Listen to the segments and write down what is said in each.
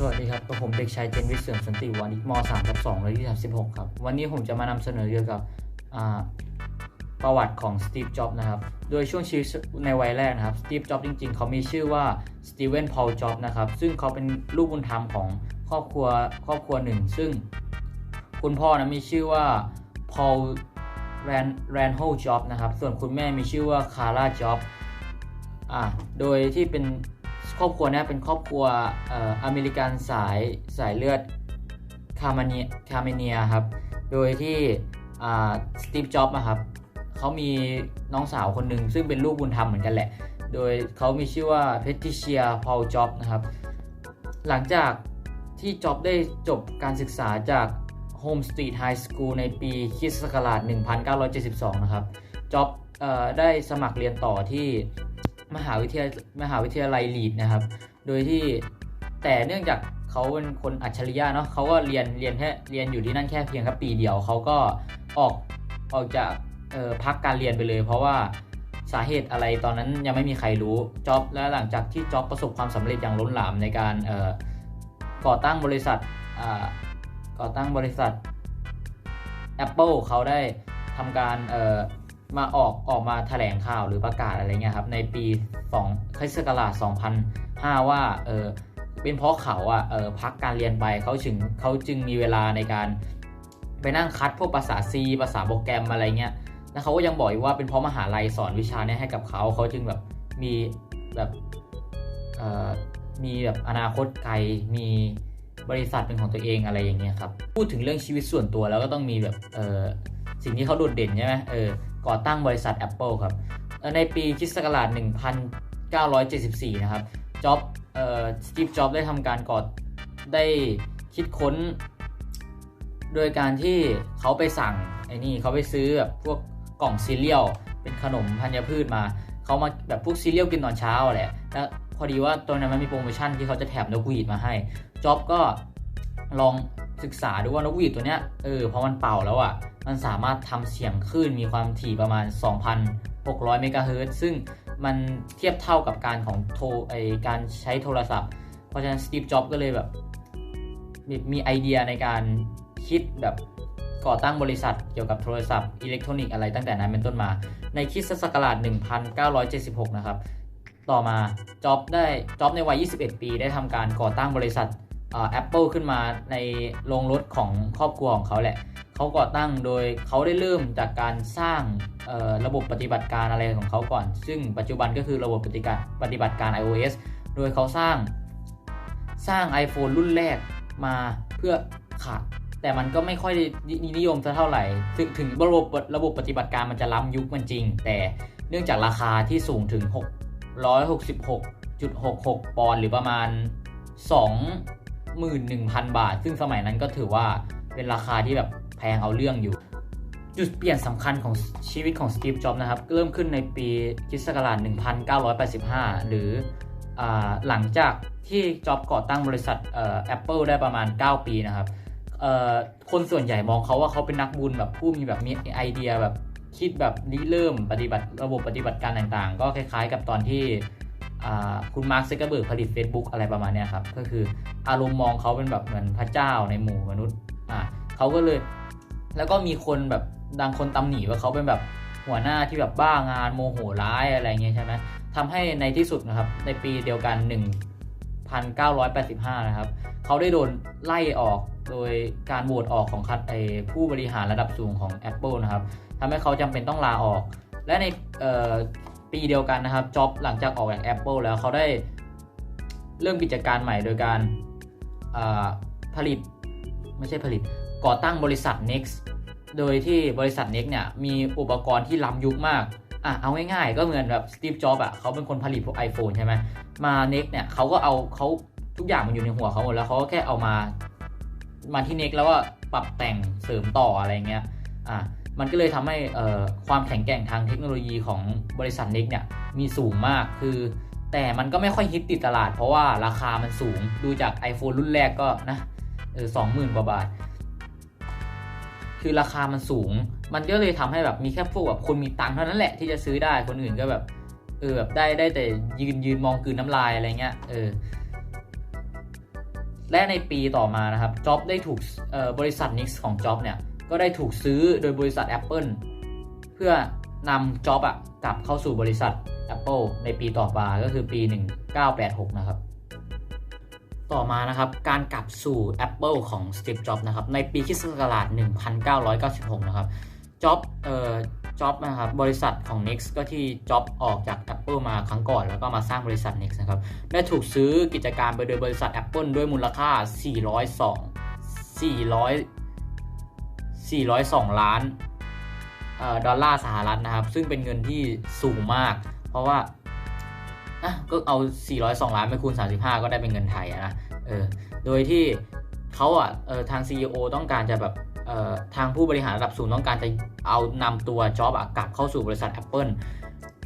สวัสดีครับกับผมเด็กชายเจนวิทย์เสื่อมสันติวันอีกม3กับ2เลยที่36ครับ วันนี้ผมจะมานำเสนอเกี่ยวกับประวัติของสตีฟ จ็อบนะครับ โดยช่วงชีวิตในวัยแรกนะครับ สตีฟ จ็อบจริง ๆ เขามีชื่อว่าสตีเวนพอล จ็อบนะครับ ซึ่งเขาเป็นลูกบุญธรรมของครอบครัวครอบครัวหนึ่ง ซึ่งคุณพ่อนะมีชื่อว่าพอลแรนแรนโฮจ็อบนะครับ ส่วนคุณแม่มีชื่อว่าคาร่า จ็อบ อ่า โดยที่เป็น ครอบครัวนี้เป็นครอบครัวเอ่ออเมริกันสายสายเลือดคาร์มาเนียคาร์เมเนียครับ โดยที่อ่าสตีฟจ็อบส์นะครับเขามีน้องสาวคนหนึ่งซึ่งเป็นลูกบุญธรรมเหมือนกันแหละ โดยเขามีชื่อว่าเพติเชียพอลจ็อบส์นะครับ หลังจากที่จ็อบได้จบการศึกษาจาก Home Street High School ในปีคิสตศักราช1972 นะครับจ็อบได้สมัครเรียนต่อที่ มหาวิทยามหาวิทยาลัยลีดนะครับ โดยที่แต่เนื่องจากเขาเป็นคนอัจฉริยะเนาะเขาก็เรียนเรียนแค่เรียนอยู่ที่นั่นแค่เพียงแค่ปีเดียวเขาก็ออกออกจากพักการเรียนไปเลย เพราะว่าสาเหตุอะไรตอนนั้นยังไม่มีใครรู้จ็อบและหลังจากที่จ็อบประสบความสำเร็จอย่างล้นหลามในการก่อตั้งบริษัทก่อตั้งบริษัท Apple เขาได้ทำการ มาออกออกมาแถลงข่าวหรือประกาศอะไรเงี้ยครับในปี2คริสต์ศักราช2005 ว่าเออเป็นเพราะเขาอะเออพักการเรียนไปเขาจึงเขาจึงมีเวลาในการไปนั่งคัดพวกภาษา C ภาษาโปรแกรมอะไรเงี้ยแล้วเขาก็ยังบอกอีกว่าเป็นเพราะมหาลัยสอนวิชาเนี้ยให้กับเขาเขาจึงแบบมีแบบเอ่อมีแบบอนาคตไกลมีบริษัทเป็นของตัวเองอะไรอย่างเงี้ยครับพูดถึงเรื่องชีวิตส่วนตัวแล้วก็ต้องมีแบบเออสิ่งที่เขาโดดเด่นใช่ไหมเออ ก่อตั้งบริษัท Apple ครับในปีคริสต์ศักราช1974 นะครับจ็อบเอ่อสตีฟจ็อบได้ทำการก่อได้คิดค้น โดยการที่เขาไปสั่งไอ้นี่เขาไปซื้อแบบพวกกล่องซีเรียลเป็นขนมธัญพืชมาเขามาแบบพวกซีเรียลกินตอนเช้าแหละแล้วพอดีว่าตัวนั้นมันมีโปรโมชั่นที่เขาจะแถมนกหวีดมาให้จ็อบก็ลอง ศึกษาดูว่านกหวีดตัวเนี้ยเออพอมันเป่าแล้วอะมันสามารถทำเสียงคลื่นมีความถี่ประมาณ 2,600 เมกะเฮิรตซ์ซึ่งมันเทียบเท่ากับการของโทรไอการใช้โทรศัพท์ เพราะฉะนั้นสตีฟจ็อบก็เลยแบบมีมีไอเดียในการคิดแบบก่อตั้งบริษัทเกี่ยวกับโทรศัพท์อิเล็กทรอนิกส์อะไรตั้งแต่นั้นเป็นต้นมา ในคริสตศักราช 1976 นะครับ ต่อมาจ็อบได้จ็อบในวัย 21 ปี ได้ทำการก่อตั้งบริษัท แอปเปิลขึ้นมาในโรงรถของครอบครัวของเขาแหละเขาก่อตั้งโดยเขาได้เริ่มจากการสร้างระบบปฏิบัติการอะไรของเขาก่อน ซึ่งปัจจุบันก็คือระบบปฏิการปฏิบัติการ iOS โดยเขาสร้างสร้าง iPhone รุ่นแรกมาเพื่อขาดแต่มันก็ไม่ค่อยนิยมเท่าไหร่ถึงถึงระบบระบบปฏิบัติการมันจะล้ำยุคมันจริง แต่เนื่องจากราคาที่สูงถึง 666.66 ปอนด์หรือประมาณ 21,000 บาท ซึ่งสมัยนั้นก็ถือว่าเป็นราคาที่แบบแพงเอาเรื่องอยู่ จุดเปลี่ยนสำคัญของชีวิตของสตีฟ จ็อบส์นะครับ เริ่มขึ้นในปีคริสต์ศักราช1985 หรืออหลังจากที่จ็อบก่อตั้งบริษัท Apple ได้ประมาณ 9 ปีนะครับคนส่วนใหญ่มองเขาว่าเขาเป็นนักบุญแบบผู้มีแบบมีไอเดียแบบคิดแบบริเริ่มปฏิบัติระบบปฏิบัติการต่างๆ ก็คล้ายๆ กับตอนที่ คุณมาร์คเซกเบิร์กผลิต Facebook อะไรประมาณนี้ครับ ก็คืออารมณ์มองเขาเป็นแบบเหมือนพระเจ้าในหมู่มนุษย์อ่าเขาก็เลย แล้วก็มีคนแบบดังคนตำหนิว่าเขาเป็นแบบหัวหน้าที่แบบบ้างานโมโหร้ายอะไรเงี้ยใช่ไหมทำให้ในที่สุดนะครับ ในปีเดียวกัน 1985 นะครับ เขาได้โดนไล่ออกโดยการโหวตออกของคัดไอผู้บริหารระดับสูงของ Apple นะครับทำให้เขาจำเป็นต้องลาออก และใน ปีเดียวกันนะครับจ็อบหลังจากออกจาก Apple แล้วเขาได้เริ่มกิจการใหม่โดยการผลิตไม่ใช่ผลิต ก่อตั้งบริษัท Next โดยที่บริษัท Next เนี่ยมีอุปกรณ์ที่ล้ำยุคมากอะเอาง่ายๆก็เหมือนแบบสตีฟจ็อบอะเขาเป็นคนผลิตพวก iPhone ใช่ไหมมา Next เนี่ยเขาก็เอาเขาทุกอย่างมันอยู่ในหัวเขาหมดแล้วเขาก็แค่เอามามาที่ Next แล้วก็ปรับแต่งเสริมต่ออะไรเงี้ยอะ มันก็เลยทำให้ความแข็งแกร่งทางเทคโนโลยีของบริษัท Next เนี่ยมีสูงมากคือ แต่มันก็ไม่ค่อยฮิตติดตลาด เพราะว่าราคามันสูงดูจาก iPhone รุ่นแรกก็นะสองหมื่นกว่าบาท คือราคามันสูง มันก็เลยทำให้แบบมีแค่พวกแบบคนมีตังค์เท่านั้นแหละที่จะซื้อได้คนอื่นก็แบบเออแบบได้ได้แต่ยืนยืนมองกืนน้ำลายอะไรเงี้ยเออและในปีต่อมานะครับจ็อบได้ถูกบริษัท Nix ของจ็อบเนี่ย ก็ได้ถูกซื้อโดยบริษัท Apple เพื่อนำจ็อบอะกลับเข้าสู่บริษัท Apple ในปีต่อมาก็คือปี 1986 นะครับ ต่อมานะครับการกลับสู่ Apple ของ Steve Jobs นะครับในปีคริสต์ศักราช1996 นะครับจ็อบเอ่อจ็อบนะครับบริษัทของ Nix ก็ที่จ็อบออกจาก Apple มาครั้งก่อน แล้วก็มาสร้างบริษัท Nix นะครับได้ถูกซื้อกิจการไปโดยบริษัท Apple ด้วยมูลค่า 402 400 402 ล้านดอลลาร์สหรัฐนะครับ ซึ่งเป็นเงินที่สูงมาก เพราะว่าก็เอา 402 ล้านไปคูณ 35 ก็ได้เป็นเงินไทยนะเออโดยที่เขาอะออทาง CEO ต้องการจะแบบออทางผู้บริหารระดับสูงต้องการจะเอานำตัวจ็อบกลับเข้าสู่บริษัท Apple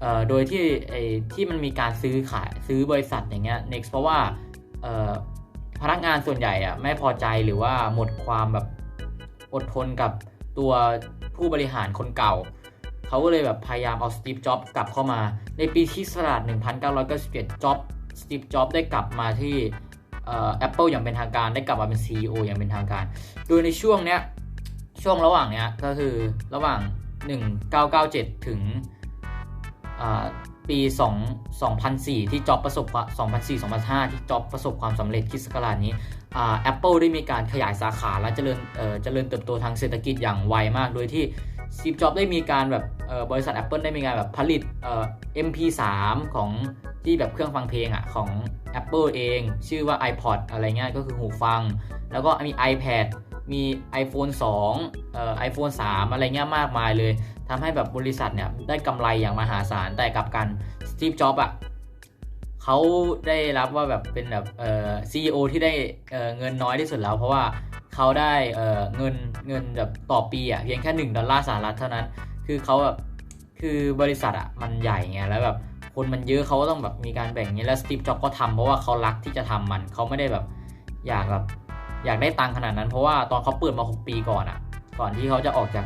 เออโดยที่ไอที่มันมีการซื้อขายซื้อบริษัทอย่างเงี้ย next เพราะว่าออพนักงานส่วนใหญ่อะไม่พอใจหรือว่าหมดความแบบ อดทนกับตัวผู้บริหารคนเก่า เขาก็เลยแบบพยายามเอาสตีฟจ็อบกลับเข้ามา ในปีที่สลัด1997จ็อบสตีฟจ็อบได้กลับมาที่แอปเปิลอย่างเป็นทางการได้กลับมาเป็น CEO อย่างเป็นทางการ โดยในช่วงเนี้ยช่วงระหว่างเนี้ยก็คือระหว่าง 1997 ถึง ปี 2 2004 ที่จ็อบประสบ2004 2005 ที่จ็อบประสบความสำเร็จคิดสกราดนี้แอปเปิลได้มีการขยายสาขาและเจริญเจริญเติบโตทางเศรษฐกิจอย่างไวมาก โดยที่ซีฟจ็อบได้มีการแบบบริษัท Apple ได้มีการแบบผลิต MP3 ของที่แบบเครื่องฟังเพลงอะของ Apple เอง ชื่อว่า iPod อะไรเงี้ยก็คือหูฟัง แล้วก็มี iPad มี iPhone 2เอ่อ iPhone 3 อะไรเงี้ยมากมายเลยทำให้แบบบริษัทเนี่ยได้กำไรอย่างมหาศาลแต่กับกันสตีฟจ็อบอะเขาได้รับว่าแบบเป็นแบบเอ่อซีอที่ได้เอ่อเงินน้อยที่สุดแล้ว เพราะว่าเขาได้เอ่อเงินเงินแบบต่อปีอะเพียงแค่ 1 ดอลลาร์สหรัฐเท่านั้น คือเขาแบบคือบริษัทอะมันใหญ่ไงแล้วแบบคนมันเยอะเขาก็ต้องแบบมีการแบ่งเงี้ยแล้วสตีฟจ็อบก็ทำเพราะว่าเขารักที่จะทำมันเขาไม่ได้แบบอยากแบบ อยากได้ตังค์ขนาดนั้น เพราะว่าตอนเขาเปิดมา 6 ปีก่อนอะก่อนที่เขาจะออกจาก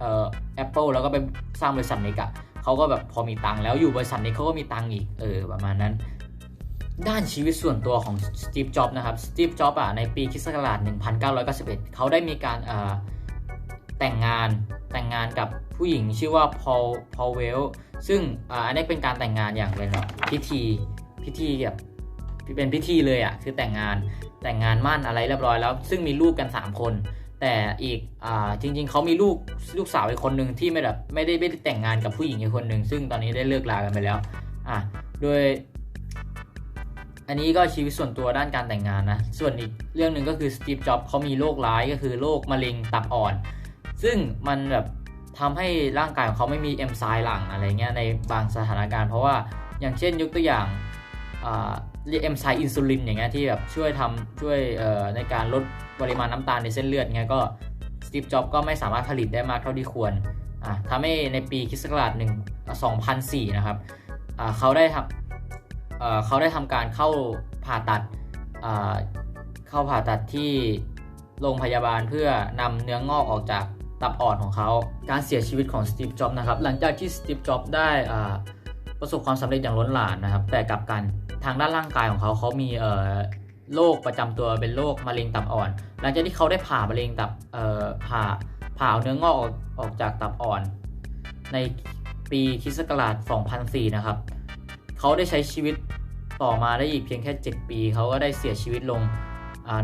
เอ่อแอปเปิลแล้วก็ไปสร้างบริษัทนี้กะเขาก็แบบพอมีตังค์แล้วอยู่บริษัทนี้เขาก็มีตังค์อีกเออประมาณนั้น ด้านชีวิตส่วนตัวของสตีฟจ็อบนะครับสตีฟจ็อบอะในปีคิสต์ศักราช1991 เขาได้มีการแต่งงานแต่งงานกับผู้หญิงชื่อว่าพอลพอลเวลซึ่งอันนี้เป็นการแต่งงานอย่างเป็นแบบพิธีพิธีแบบเป็นพิธีเลยอะคือแต่งงาน แต่งงานมั่นอะไรเรียบร้อยแล้ว ซึ่งมีลูกกัน 3 คน แต่อีกอจริง ๆเขามีลูกลูกสาวอีกคนหนึ่งที่ไม่แบบไม่ได้ไม่ได้แต่งงานกับผู้หญิงอีกคนหนึ่งซึ่งตอนนี้ได้เลิกลากันไปแล้วอะโดย อันนี้ก็ชีวิตส่วนตัวด้านการแต่งงานนะส่วนอีกเรื่องหนึ่งก็คือสตีฟจ็อบเขามีโรคร้ายก็คือโรคมะเร็งตับอ่อน ซึ่งมันแบบทำให้ร่างกายของเขาไม่มีเอนไซม์หลั่งอะไรเงี้ยในบางสถานการณ์เพราะว่าอย่างเช่นยกตัวอย่าง เรียกเอนไซม์อินซูลินอย่างเงี้ยที่แบบช่วยทำช่วยในการลดปริมาณน้ำตาลในเส้นเลือดเงี้ยก็สตีฟจ็อบก็ไม่สามารถผลิตได้มากเท่าที่ควรทำให้ในปีคริสต์ศักราช1 2004นะครับเขาได้ทำเขาได้ทำการเข้าผ่าตัดเข้าผ่าตัดที่โรงพยาบาลเพื่อนำเนื้องอกออกจากตับอ่อนของเขา การเสียชีวิตของสตีฟ จ็อบนะครับ หลังจากที่สตีฟ จ็อบได้ประสบความสำเร็จอย่างล้นหลานนะครับ แต่กับกัน ทางด้านร่างกายของเขาเขามีเอ่อโรคประจำตัวเป็นโรคมะเร็งตับอ่อน หลังจากที่เขาได้ผ่ามะเร็งตับเอ่อผ่าผ่าเนื้องอกออกออกจากตับอ่อน ในปีคิสต์ศักราช2004 นะครับ เขาได้ใช้ชีวิตต่อมาได้อีกเพียงแค่ 7 ปี เขาก็ได้เสียชีวิตลง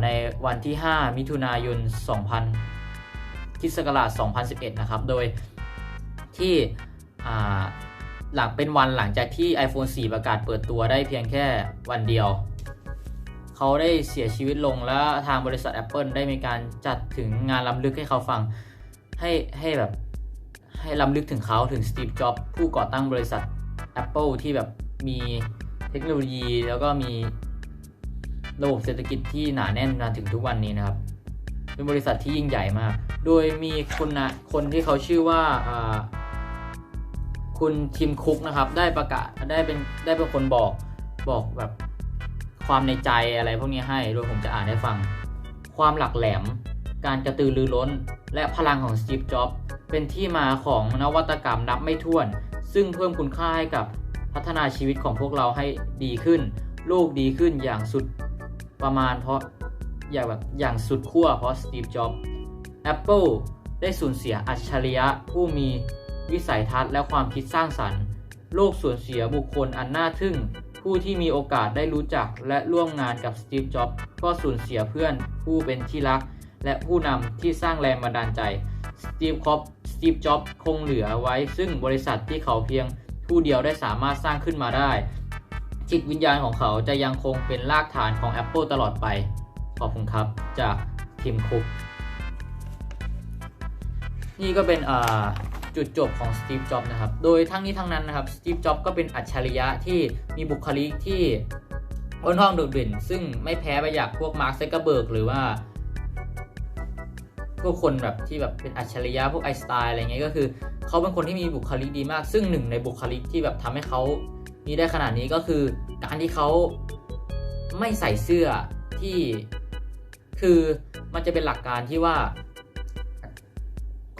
ในวันที่ 5 มิถุนายน 2000คิสต์ศักราช2011 นะครับ โดยที่ หลังเป็นวันหลังจากที่ iPhone 4 ประกาศเปิดตัวได้เพียงแค่วันเดียว เขาได้เสียชีวิตลงแล้วทางบริษัท Apple ได้มีการจัดถึงงานล้ำลึกให้เขาฟัง ให้ให้แบบให้ล้ำลึกถึงเขาถึงสตีฟจ็อบผู้ก่อตั้งบริษัท Apple ที่แบบมีเทคโนโลยี แล้วก็มีระบบเศรษฐกิจที่หนาแน่นมาถึงทุกวันนี้นะครับ เป็นบริษัทที่ยิ่งใหญ่มาก โดยมีคนนะคนที่เขาชื่อว่า คุณทิมคุกนะครับ ได้ประกาศได้เป็นได้เป็นคนบอกบอกแบบความในใจอะไรพวกนี้ให้โดยผมจะอ่านให้ฟัง ความหลักแหลม การกระตือรือร้น และพลังของสตีฟจ็อบเป็นที่มาของนวัตกรรมนับไม่ถ้วน ซึ่งเพิ่มคุณค่าให้กับพัฒนาชีวิตของพวกเราให้ดีขึ้น โลกดีขึ้นอย่างสุดประมาณเพราะอย่างแบบอย่างสุดขั้วเพราะสตีฟจ็อบ Apple ได้สูญเสียอัจฉริยะผู้มี วิสัยทัศน์และความคิดสร้างสรรค์ โลกสูญเสียบุคคลอันน่าทึ่ง ผู้ที่มีโอกาสได้รู้จักและร่วมงานกับสตีฟ จ็อบก็สูญเสียเพื่อนผู้เป็นที่รัก และผู้นำที่สร้างแรงบันดาลใจ สตีฟ คอปสตีฟ จ็อบคงเหลือไว้ ซึ่งบริษัทที่เขาเพียงผู้เดียวได้สามารถสร้างขึ้นมาได้ จิตวิญญาณของเขาจะยังคงเป็นรากฐานของ Apple ตลอดไป ขอบคุณครับ จากทีมคุก นี่ก็เป็นอ่า จุดจบของสตีฟจ็อบนะครับ โดยทั้งนี้ทั้งนั้นนะครับสตีฟจ็อบก็เป็นอัจฉริยะที่มีบุคลิกที่ค่อนข้างโดดเด่น ซึ่งไม่แพ้ไปจากพวกมาร์คเซกเบิร์กหรือว่าพวกคนแบบที่แบบเป็นอัจฉริยะพวกไอสไตล์อะไรเงี้ยก็คือเขาเป็นคนที่มีบุคลิกดีมาก ซึ่งหนึ่งในบุคลิกที่แบบทำให้เขามีได้ขนาดนี้ก็คือการที่เขาไม่ใส่เสื้อที่คือมันจะเป็นหลักการที่ว่า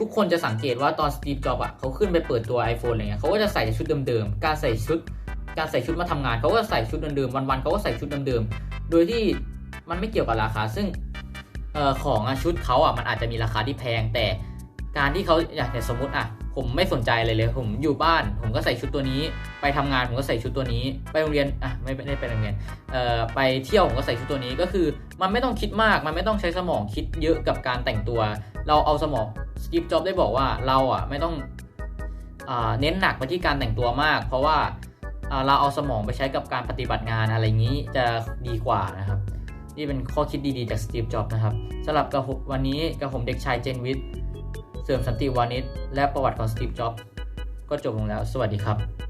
ทุกคนจะสังเกตว่าตอนสตีฟจ็อบอะเขาขึ้นไปเปิดตัว iPhone อะไรเงี้ยเขาก็จะใส่ชุดเดิมๆ การใส่ชุด การใส่ชุดมาทำงานเขาก็ใส่ชุดเดิมๆ วันๆเขาก็ใส่ชุดเดิมๆ โดยที่มันไม่เกี่ยวกับราคา ซึ่งออของอชุดเขาอะมันอาจจะมีราคาที่แพง แต่การที่เขาอยากสมมติอะผมไม่สนใจเลยเลยผมอยู่บ้าน ผมก็ใส่ชุดตัวนี้ ไปทำงานผมก็ใส่ชุดตัวนี้ ไปโรงเรียนอะไม่ไม่ได้ไปโรงเรียนเอ่อไปเที่ยวผมก็ใส่ชุดตัวนี้ก็คือ มันไม่ต้องคิดมากมันไม่ต้องใช้สมองคิดเยอะกับการแต่งตัว เราเอาสมอง สตีฟจ็อบได้บอกว่าเราอะไม่ต้องอเน้นหนักไปที่การแต่งตัวมาก เพราะว่าเราเอาสมองไปใช้กับการปฏิบัติงานอะไรอย่างนี้จะดีกว่านะครับ นี่เป็นข้อคิดดีๆจากสตีฟจ็อบนะครับสำหรับกระผมวันนี้กระผมเด็กชายเจนวิทย์เสริมสันติวานิชและประวัติของสตีฟจ็อบก็จบลงแล้ว สวัสดีครับ